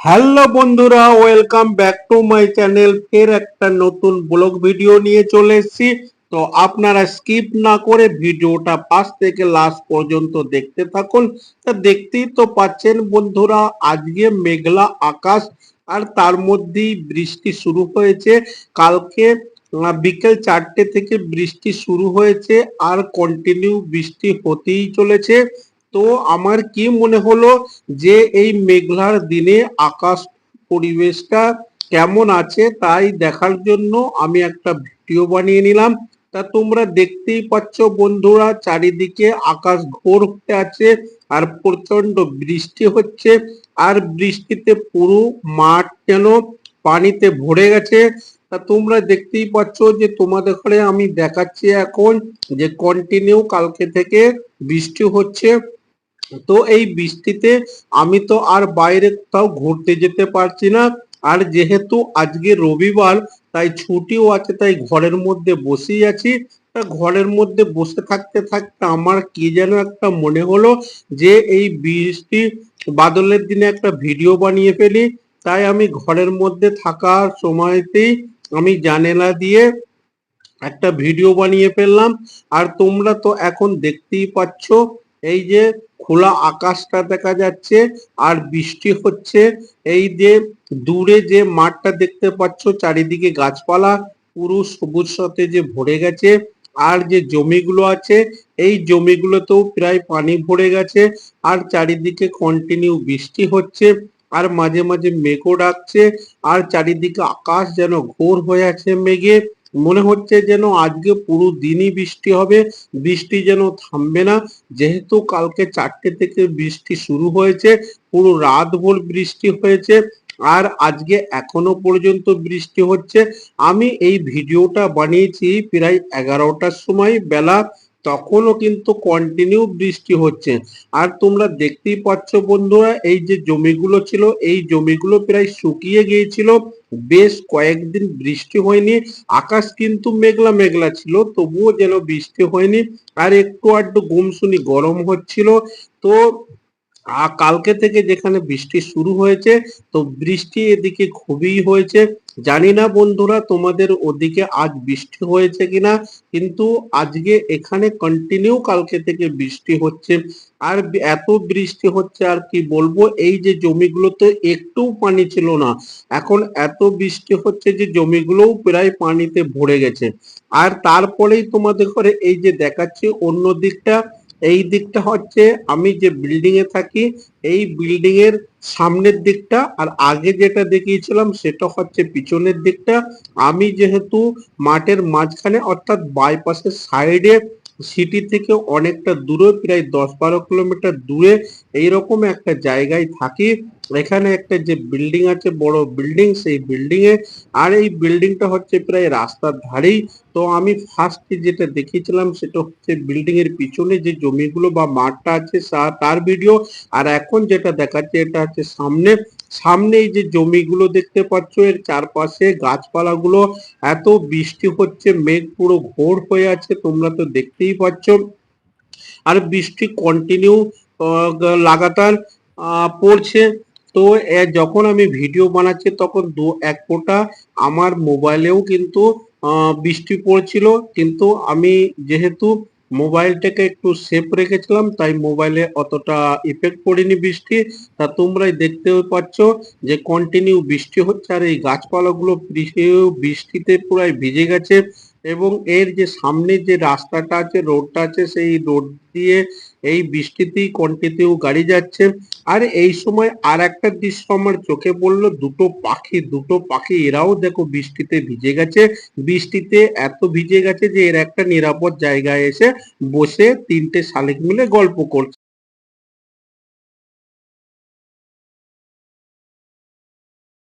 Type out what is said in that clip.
Hello বন্ধুরা, welcome back to my channel. ফের একটা নতুন ব্লগ ভিডিও নিয়ে চলে এসেছি। তো আপনারা স্কিপ না করে ভিডিওটা ফার্স্ট থেকে লাস্ট পর্যন্ত দেখতে থাকুন। তা দেখতেই তো পাচ্ছেন বন্ধুরা, আজকে মেঘলা আকাশ আর তার মধ্যেই বৃষ্টি শুরু হয়েছে। কালকে বিকেল চারটে থেকে বৃষ্টি শুরু হয়েছে আর কন্টিনিউ বৃষ্টি হতেই চলেছে। তো আমার কি মনে হলো যে এই মেঘলার দিনে আকাশ পরিবেশটা কেমন আছে তাই দেখার জন্য আমি একটা ভিডিও বানিয়ে নিলাম। তা তোমরা দেখতেই পাচ্ছ বন্ধুরা, চারিদিকে আকাশ ঘোর হয়ে আছে আর প্রচণ্ড বৃষ্টি হচ্ছে আর বৃষ্টিতে পুরো মাঠ যেন পানিতে ভরে গেছে। তা তোমরা দেখতেই পাচ্ছ যে তোমাদের ঘরে আমি দেখাচ্ছি এখন যে কন্টিনিউ কালকে থেকে বৃষ্টি হচ্ছে। তো এই বৃষ্টিতে আমি তো আর বাইরে কোথাও ঘুরতে যেতে পারছি না। আর যেহেতু আজকে রবিবার, তাই ছুটিও আছে, তাই ঘরের মধ্যে বসেই আছি। তা ঘরের মধ্যে বসে থাকতে থাকতে আমার কি যেন একটা মনে হলো যে এই বৃষ্টি বাদলের দিনে একটা ভিডিও বানিয়ে ফেলি। তাই আমি ঘরের মধ্যে থাকার সময়তেই আমি জানেলা দিয়ে একটা ভিডিও বানিয়ে ফেললাম। আর তোমরা তো এখন দেখতেই পাচ্ছ, এই যে খোলা আকাশটা দেখা যাচ্ছে আর বৃষ্টি হচ্ছে। এই যে দূরে যে মাঠটা দেখতে পাচ্ছ, চারিদিকে গাছপালা পুরো সবুজ সাথে যে ভরে গেছে। আর যে জমিগুলো আছে, এই জমিগুলোতেও প্রায় পানি ভরে গেছে আর চারিদিকে কন্টিনিউ বৃষ্টি হচ্ছে আর মাঝে মাঝে মেঘও ডাকছে। আর চারিদিকে আকাশ যেন ঘোর হয়ে আছে মেঘে। মনে হচ্ছে যেন আজকে পুরো দিনই বৃষ্টি হবে, বৃষ্টি যেন থামবে না। যেহেতু কালকে চারটে থেকে বৃষ্টি শুরু হয়েছে, পুরো রাত ভোর বৃষ্টি হয়েছে, আর আজকে এখনও পর্যন্ত বৃষ্টি হচ্ছে। আমি এই ভিডিওটা বানিয়েছি প্রায় এগারোটার সময়, বেলা তখনও কিন্তু কন্টিনিউ বৃষ্টি হচ্ছে। আর তোমরা দেখতেই পাচ্ছ বন্ধুরা, এই যে জমিগুলো ছিল, এই জমিগুলো প্রায় শুকিয়ে গিয়েছিল। বেশ কয়েকদিন বৃষ্টি হয়নি। আকাশ কিন্তু মেঘলা মেঘলা ছিল, তবুও যেন বৃষ্টি হয়নি। আর একটু আধটু গুমসুনি গরম হচ্ছিল। তো কালকে থেকে যেখানে বৃষ্টি শুরু হয়েছে, তো বৃষ্টি এদিকে খুবই হয়েছে। জানি না বন্ধুরা তোমাদের ওদিকে আজ বৃষ্টি হয়েছে কিনা, কিন্তু আজকে এখানে কন্টিনিউ কালকে থেকে বৃষ্টি হচ্ছে। আর এত বৃষ্টি হচ্ছে আর কি বলব, এই যে জমিগুলোতে একটু পানি ছিল না। এখন এত বৃষ্টি হচ্ছে যে জমিগুলোও প্রায় পানিতে ভরে গেছে। আর তারপরেই তোমাদের ঘরে এই যে দেখাচ্ছি, অন্য দিকটা এই দিকটা হচ্ছে আমি যে বিল্ডিং এ থাকি, এই বিল্ডিং এর সামনের দিকটা আর আগে যেটা দেখিয়েছিলাম সেটা হচ্ছে পিছনের দিকটা। আমি যেহেতু মাঠের মাঝখানে অর্থাৎ বাইপাসের সাইডে সিটি থেকে অনেকটা দূরে, প্রায় দশ বারো কিলোমিটার দূরে এইরকম একটা জায়গায় থাকি। এখানে একটা যে বিল্ডিং আছে, বড় বিল্ডিং সেই বিল্ডিং এ। আর এই বিল্ডিংটা হচ্ছে প্রায় রাস্তার ধারেই। তো আমি ফার্স্ট যেটা দেখিয়েছিলাম, সেটা হচ্ছে বিল্ডিং এর পিছনে যে জমিগুলো বা মাঠটা আছে তার ভিডিও আর এখন যেটা দেখাচ্ছে, এটা হচ্ছে সামনে। সামনে যে জমিগুলো দেখতে পাচ্ছ, এর চারপাশে গাছপালাগুলো, এত বৃষ্টি হচ্ছে, মেঘ পুরো ঘোর হয়ে আছে, তোমরা তো দেখতেই পাচ্ছ। আর বৃষ্টি কন্টিনিউ লাগাতার পড়ছে। তো যখন আমি ভিডিও বানাচ্ছি, তখন দু এক ফোঁটা আমার মোবাইলেও কিন্তু বৃষ্টি পড়ছিল। কিন্তু আমি যেহেতু মোবাইলটাকে একটু সেফ রেখেছিলাম, তাই মোবাইলে অতটা ইফেক্ট পড়েনি বৃষ্টি। তা তোমরাই দেখতেও পাচ্ছ যে কন্টিনিউ বৃষ্টি হচ্ছে আর এই গাছপালাগুলো বৃষ্টি- বৃষ্টিতে পুরাই ভিজে গেছে। এবং এর যে সামনে যে রাস্তাটা আছে রোডটা আছে, সেই রোড দিয়ে এই বৃষ্টিতেই কন্টিনিউ গাড়ি যাচ্ছে। আর এই সময় আর একটা দৃশ্য আমার চোখে পড়ল, দুটো পাখি দুটো পাখি, এরাও দেখো বৃষ্টিতে ভিজে গেছে। বৃষ্টিতে এত ভিজে গেছে যে এর একটা নিরাপদ জায়গায় এসে বসে তিনটে শালিক মিলে গল্প করছে।